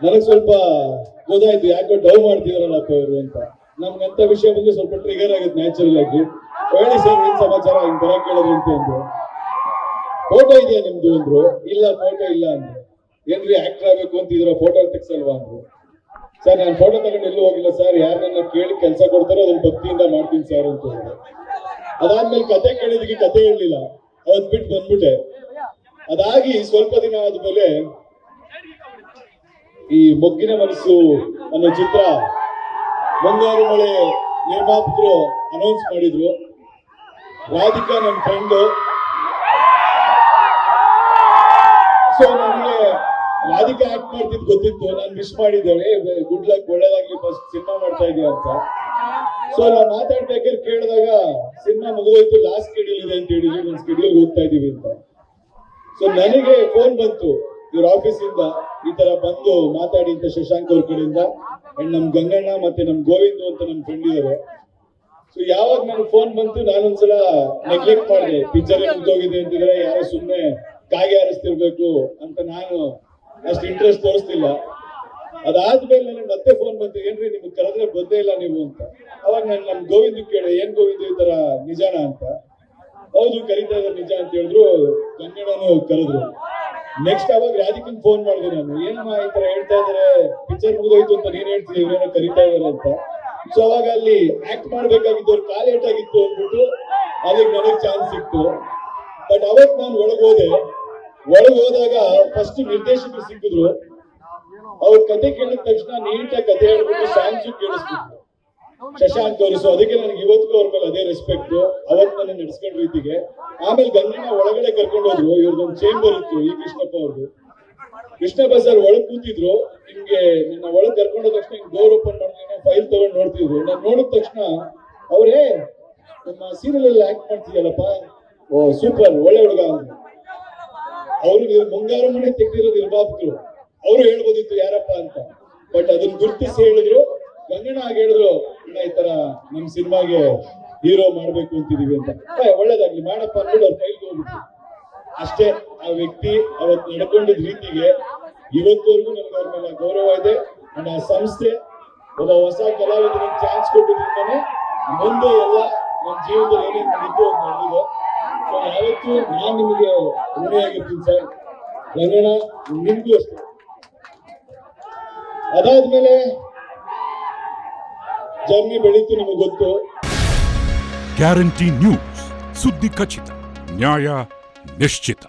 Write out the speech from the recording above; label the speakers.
Speaker 1: ನನಗ್ ಸ್ವಲ್ಪ ಗೊತ್ತಾಯ್ತು ಯಾಕೋ ಡೌ ಮಾಡ್ತಿದಾರಲ್ಲಪ್ಪ ಇವರು ಅಂತ. ನಮ್ಗಂತ ವಿಷಯ ಬಂದ್ರೆ ಸ್ವಲ್ಪ ಟ್ರಿಗರ್ ಆಗುತ್ತೆ ನ್ಯಾಚುರಲ್ ಆಗಿ. ಹೇಳಿ ಸರ್ ಏನ್ ಸಮಾಚಾರ? ಹಿಂಗ್ ಬರಕ್ ಕೇಳಿದ್ರು ಅಂತ ಅಂದ್ರು. ಫೋಟೋ ಇದೆಯಾ ನಿಮ್ದು ಅಂದ್ರು. ಇಲ್ಲ ಫೋಟೋ ಇಲ್ಲ ಅಂದ್ರು. ಏನ್ರಿ ಆಕ್ಟರ್ ಆಗ್ಬೇಕು ಅಂತಿದ್ರ ಫೋಟೋ ತೆಗ್ಸಲ್ವಾ ಅಂದ್ರು. ಸರ್ ನಾನು ಫೋಟೋ ತಗೊಂಡು ಎಲ್ಲೂ ಹೋಗಿಲ್ಲ ಸರ್ ಯಾರನ್ನ ಕೇಳಿ ಕೆಲಸ ಕೊಡ್ತಾರೋ ಅದನ್ನ ಭಕ್ತಿಯಿಂದ ಮಾಡ್ತೀನಿ ಸರ್ ಅಂತ ಹೇಳಿದೆ ಅದಾದ್ಮೇಲೆ ಕತೆ ಕೇಳಿದಕ್ಕೆ ಕತೆ ಹೇಳಲಿಲ್ಲ ಅವತ್ ಬಿಟ್ಟು ಬಂದ್ಬಿಟ್ಟೆ. ಅದಾಗಿ ಸ್ವಲ್ಪ ದಿನ ಆದ್ಮೇಲೆ ಈ ಮೊಗ್ಗಿನ ಮನಸ್ಸು ಅನ್ನೋ ಚಿತ್ರ. ಬಂಗಾರು ಮಳೆ ನಿರ್ಮಾಪಕರು ಅನೌನ್ಸ್ ಮಾಡಿದ್ರು. ರಾಧಿಕಾ ನನ್ನ ಫ್ರೆಂಡು ಸೊ ನನಗೆ ರಾಧಿಕಾ ಆಕ್ಟ್ ಮಾಡ್ತಿದ್ ಗೊತ್ತಿತ್ತು. ನಾನು ಮಿಸ್ ಮಾಡಿದ್ದೇವೆ ಗುಡ್ ಲಕ್ ಒಳ್ಳೇದಾಗ್ಲಿ ಫಸ್ಟ್ ಸಿನಿಮಾ ಮಾಡ್ತಾ ಇದೀವಿ ಅಂತ. ಸೊ ನಾವು ಮಾತಾಡ್ಬೇಕಾದ್ರೆ ಕೇಳಿದಾಗ ಸಿನಿಮಾ ಮುಗಿದೋಯ್ತು ಲಾಸ್ಟ್ ಸ್ಕೆಡ್ಯೂಲ್ ಇದೆ ಅಂತ ಹೇಳಿದ್ರು. ನನ್ನ ಸ್ಕೆಡ್ಯೂಲ್ ಹೋಗ್ತಾ ಇದೀವಿ ಅಂತ. ಸೊ ನನಗೆ ಫೋನ್ ಬಂತು. ಇವ್ರ ಆಫೀಸ್ ಇಂದ ಈ ತರ ಬಂದು ಮಾತಾಡಿ ಅಂತ ಶಶಾಂಕ್ ಅವ್ರ ಕಡೆಯಿಂದ. ಅಂಡ್ ನಮ್ ಗಂಗಣ್ಣ ಮತ್ತೆ ನಮ್ ಗೋವಿಂದು ಅಂತ ನಮ್ ಫ್ರೆಂಡ್ ಇದಾರೆ. ಸೊ ಯಾವಾಗ ನನ್ ಫೋನ್ ಬಂತು, ನಾನೊಂದ್ಸಲ ನೆಗ್ಲೆಕ್ಟ್ ಮಾಡಿದೆ. ಪಿಕ್ಚರ್ ಮುಗ್ದೋಗಿದೆ ಅಂತಿದ್ರೆ, ಯಾರೋ ಸುಮ್ನೆ ಕಾಗೆ ಹಾರಿಸ್ತಿರ್ಬೇಕು ಅಂತ ನಾನು ಅಷ್ಟು ಇಂಟ್ರೆಸ್ಟ್ ತೋರಿಸ್ತಿಲ್ಲ. ಅದಾದ್ಮೇಲೆ ನನಗೆ ಮತ್ತೆ ಫೋನ್ ಬಂತು, ಏನ್ರಿ ನಿಮ್ಗೆ ಕರೆದ್ರೆ ಬಂದೇ ಇಲ್ಲ ನೀವು ಅಂತ. ಅವಾಗ ನಾನು ನಮ್ ಗೋವಿಂದ್ ಕೇಳಿದೆ, ಏನ್ ಗೋವಿಂದ್ ಈ ತರ ನಿಜಾನ ಅಂತ. ಹೌದು, ಕರೀತಾ ಇದ್ದಾರೆ ನಿಜ ಅಂತ ಹೇಳಿದ್ರು. ಗಂಗಣ್ಣನು ಕರೆದ್ರು. ನೆಕ್ಸ್ಟ್ ಅವಾಗ ರಾಧಿಕನ್ ಫೋನ್ ಮಾಡಿದೆ ನಾನು. ಏನಮ್ಮ ಈ ತರ ಹೇಳ್ತಾ ಇದ್ರೆ ಪಿಕ್ಚರ್ ಮುಗಿದೋಯ್ತು ಅಂತ ನೀನ್ ಹೇಳ್ತೀವಿ ಇವ್ರೇನೋ ಕರಿತಾ ಇದಾರೆ ಅಂತ. ಸೊ ಅವಾಗ ಅಲ್ಲಿ ಆಕ್ಟ್ ಮಾಡ್ಬೇಕಾಗಿದ್ದವ್ರು ಕಾಲ್ ಏಟಾಗಿತ್ತು ಅಂದ್ಬಿಟ್ಟು ಅದಕ್ಕೆ ನನಗ್ ಚಾನ್ಸ್ ಸಿಕ್ತು. ಬಟ್ ಅವತ್ ನಾನು ಒಳಗ್ ಹೋದೆ. ಒಳಗ್ ಹೋದಾಗ ಫಸ್ಟ್ ನಿರ್ದೇಶಕರು ಸಿಕ್ಕಿದ್ರು. ಅವ್ರ ಕತೆ ಕೇಳಿದ ತಕ್ಷಣ ನೀಟಾಗಿ ಕತೆ ಹೇಳ್ಬಿಟ್ಟು ಸಾಂಗ್ಸು ಕೇಳಿಸ್ಬಿಟ್ರು. ಶಶಾಂಕ್ ತೋರಿಸು ಅದಕ್ಕೆ ನನಗೆ ಇವತ್ತಿಗೂ ಅವ್ರ ಮೇಲೆ ಅದೇ ರೆಸ್ಪೆಕ್ಟ್ ಅವತ್ ನನ್ನ ನಡೆಸ್ಕೊಂಡ ರೀತಿಗೆ ಆಮೇಲೆ ಗಂಗಣ್ಣ ಒಳಗಡೆ ಕರ್ಕೊಂಡು ಹೋದ್ರು. ಇವ್ರದೊಂದು ಚೇಂಬರ್ ಇತ್ತು ಈ ಕೃಷ್ಣಪ್ಪ ಅವ್ರದ್ದು. ಕೃಷ್ಣಪ್ಪ ಸರ್ ಒಳಗ್ ಕೂತಿದ್ರು. ನಿಮ್ಗೆ ನನ್ನ ಒಳಗ್ ಕರ್ಕೊಂಡ ತಕ್ಷಣ ಡೋರ್ ಓಪನ್ ಮಾಡಿದ್ರೆ ಫೈಲ್ ತಗೊಂಡ್ ನೋಡ್ತಿದ್ರು. ನಾನು ನೋಡಿದ ತಕ್ಷಣ ಅವರೇ, ನಮ್ಮ ಸೀರಿಯಲ್ ಅಲ್ಲಿ ಆಕ್ಟ್ ಮಾಡ್ತಿದ್ಯಲ್ಲಪ್ಪ? ಓ ಸೂಪರ್ ಒಳ್ಳೆ ಹುಡುಗ ಅಂದ್ರೆ ಅವ್ರಿಗೆ ಮುಂಗಾರು ಮನೆ ತೆಗ್ದಿರೋದು ನಿರ್ಮಾಪಕರು ಅವರು ಹೇಳ್ಬೋದಿತ್ತು ಯಾರಪ್ಪ ಅಂತ. ಬಟ್ ಅದನ್ನ ಗುರುತಿಸಿ ಹೇಳಿದ್ರು ಗಂಗಣ್ಣ ಆಗ ಹೇಳಿದ್ರು ಅಣ್ಣ ಈ ತರ ನಮ್ ಸಿನಿಮಾಗೆ ಹೀರೋ ಮಾಡ್ಬೇಕು ಅಂತಿದೀವಿ ಅಂತ. ಒಳ್ಳೇದಾಗ್ಲಿ, ಮಾಡಪ್ಪ ಅಂದ್ಬಿಟ್ಟು ಅವ್ರ ಕೈಗೆ ಹೋಗ್ಬಿಟ್ಟು ಅಷ್ಟೇ, ಆ ವ್ಯಕ್ತಿ ಅವತ್ ನಡ್ಕೊಂಡಿದ್ ರೀತಿಗೆ ಇವತ್ತವರೆಗೂ ನಮ್ಗೆ ಅವ್ರ ಮೇಲೆ ಗೌರವ ಇದೆ. ಅಂಡ್ ಆ ಸಂಸ್ಥೆ ಒಬ್ಬ ಹೊಸ ಕಲಾವಿದನಿಗೆ ಚಾನ್ಸ್ ಕೊಟ್ಟಿದ್ರಿಂದಾನೆ ಮುಂದೆ ಎಲ್ಲ ನಮ್ಮ ಜೀವನದಲ್ಲಿ ಏನೇನು ನಡೀತು ಅಂತ ನಡೆದಿದೆ. ಸೊ ಯಾವತ್ತೂ ನಾನ್ ನಿಮಗೆ ಋಣಿಯಾಗಿರ್ತೀನಿ ಸರ್. ಕನ್ನಡ ನಿಮ್ಗೂ ಅಷ್ಟೇ. ಅದಾದ್ಮೇಲೆ ಜರ್ನಿ ಬೆಳೀತು ನಮಗೆ ಗೊತ್ತು.
Speaker 2: Guarantee news. ಸುದ್ದಿ ಖಚಿತ ನ್ಯಾಯ ನಿಶ್ಚಿತ.